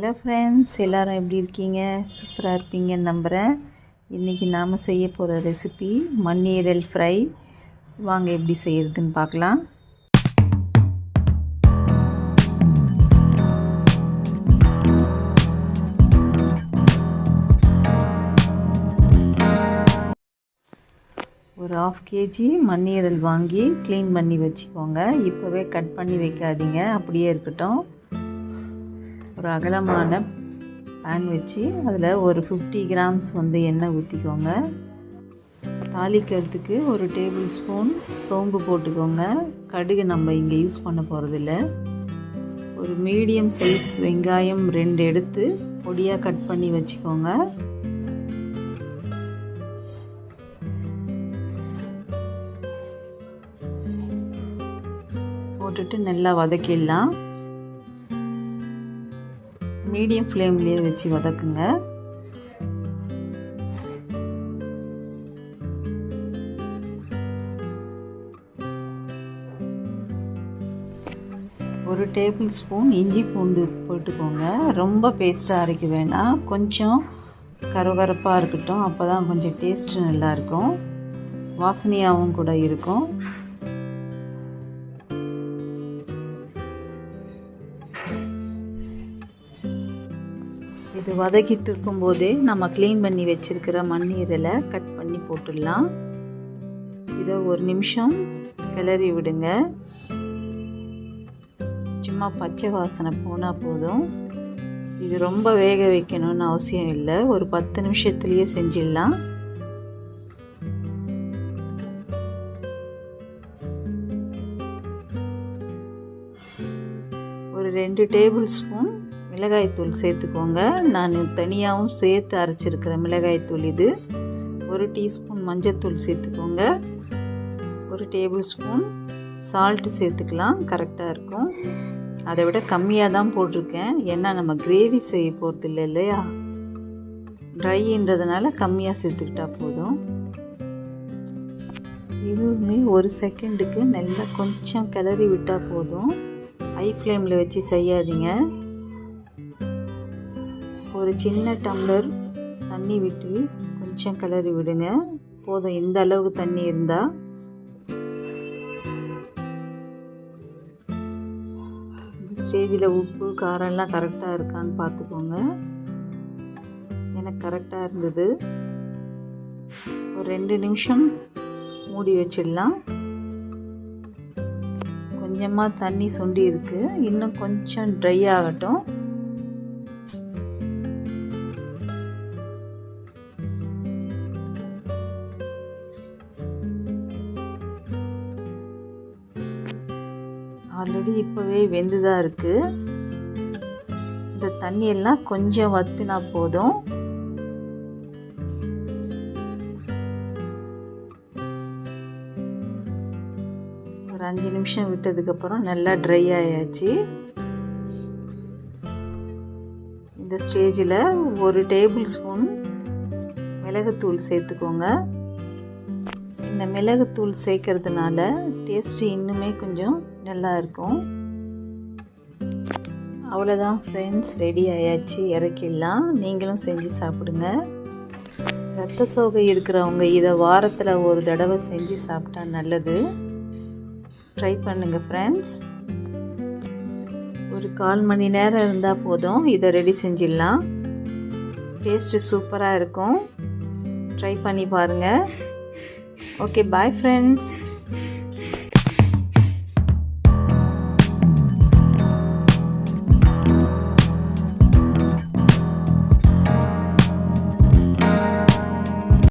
Hello friends எல்லாரும் எப்படி இருக்கீங்க? சூப்பராக இருப்பீங்கன்னு நம்புகிறேன் இன்றைக்கி நாம் செய்ய போகிற ரெசிபி மண்ணீரல் ஃப்ரை வாங்க எப்படி செய்கிறதுன்னு பார்க்கலாம். ஒரு ஆஃப் கேஜி மண்ணீரல் வாங்கி க்ளீன் பண்ணி வச்சுக்கோங்க. இப்போவே கட் பண்ணி வைக்காதீங்க. அப்படியே இருக்கட்டும். ஒரு அகலமான பேன் வச்சு அதில் ஒரு ஃபிஃப்டி கிராம்ஸ் வந்து எண்ணெய் ஊற்றிக்கோங்க தாளிக்கிறதுக்கு ஒரு டேபிள் ஸ்பூன் சோம்பு போட்டுக்கோங்க. கடுகு நம்ம இங்கே யூஸ் பண்ண போகிறதில்ல ஒரு மீடியம் சைஸ் வெங்காயம் ரெண்டு எடுத்து பொடியாக கட் பண்ணி வச்சுக்கோங்க. போட்டுட்டு நல்லா வதக்கிடலாம். மீடியம் ஃப்ளேம்லேயே வச்சு வதக்குங்க. ஒரு டேபிள் ஸ்பூன் இஞ்சி பூண்டு போட்டுக்கோங்க. ரொம்ப பேஸ்ட்டாக அரைக்க வேணாம். கொஞ்சம் கரகரப்பாக இருக்கட்டும். அப்போ தான் கொஞ்சம் டேஸ்ட்டு நல்லாயிருக்கும் வாசனையாகவும் கூட இருக்கும். இது வதக்கிட்டு இருக்கும்போதே நம்ம க்ளீன் பண்ணி வச்சுருக்கிற மண்ணீரலை கட் பண்ணி போட்டுடலாம். இதை ஒரு நிமிஷம் கிளறி விடுங்க. சும்மா பச்சை வாசனை போனால் போதும். இது ரொம்ப வேக வைக்கணும்னு அவசியம் இல்லை. ஒரு பத்து நிமிஷத்துலேயே செஞ்சிடலாம். ஒரு ரெண்டு டேபிள் ஸ்பூன் மிளகாய்த்தூள் சேர்த்துக்கோங்க. நான் தனியாகவும் சேர்த்து அரைச்சிருக்கிற மிளகாய்த்தூள் இது. ஒரு டீஸ்பூன் மஞ்சத்தூள் சேர்த்துக்கோங்க. ஒரு டேபிள் ஸ்பூன் சால்ட்டு சேர்த்துக்கலாம். கரெக்டாக இருக்கும். அதை விட கம்மியாக தான் போட்டிருக்கேன். ஏன்னா நம்ம கிரேவி செய்ய போகிறது இல்லை இல்லையா? ட்ரைன்றதுனால கம்மியாக சேர்த்துக்கிட்டா போதும். இதுவுமே ஒரு செகண்டுக்கு நல்லா கொஞ்சம் கிளறி விட்டால் போதும். ஹை ஃப்ளேமில் வச்சு செய்யாதீங்க. ஒரு சின்ன டம்ளர் தண்ணி விட்டு கொஞ்சம் கிளறி விடுங்க. போதும் இந்த அளவுக்கு தண்ணி இருந்தால் ஸ்டேஜில் உப்பு காரம்லாம் கரெக்டாக இருக்கான்னு பார்த்துக்கோங்க. எனக்கு கரெக்டாக இருந்தது. ஒரு ரெண்டு நிமிஷம் மூடி வச்சிடலாம். கொஞ்சமாக தண்ணி சுண்டி இருக்குது இன்னும் கொஞ்சம் ட்ரை ஆகட்டும். ஆல்ரெடி இப்போவே வெந்து தான் இருக்குது இந்த தண்ணியெல்லாம் கொஞ்சம் வத்தினா போதும். ஒரு அஞ்சு நிமிஷம் விட்டதுக்கப்புறம் நல்லா ட்ரை ஆயாச்சு. இந்த ஸ்டேஜில் ஒரு டேபிள் ஸ்பூன் மிளகுத்தூள் சேர்த்துக்கோங்க. இந்த மிளகுத்தூள் சேர்க்கறதுனால டேஸ்ட்டு இன்னுமே கொஞ்சம் நல்லா இருக்கும். அவ்வளோதான் ஃப்ரெண்ட்ஸ் ரெடி ஆயாச்சு. இறக்கிடலாம். நீங்களும் செஞ்சு சாப்பிடுங்க. ரத்த சோகை இருக்கிறவங்க இதை வாரத்தில் ஒரு தடவை செஞ்சு சாப்பிட்டா நல்லது. ட்ரை பண்ணுங்கள் ஃப்ரெண்ட்ஸ் ஒரு கால் மணி நேரம் இருந்தால் போதும். இதை ரெடி செஞ்சிடலாம். டேஸ்ட்டு சூப்பராக இருக்கும். ட்ரை பண்ணி பாருங்கள் ಓಕೆ ಬಾಯ್ ಫ್ರೆಂಡ್ಸ್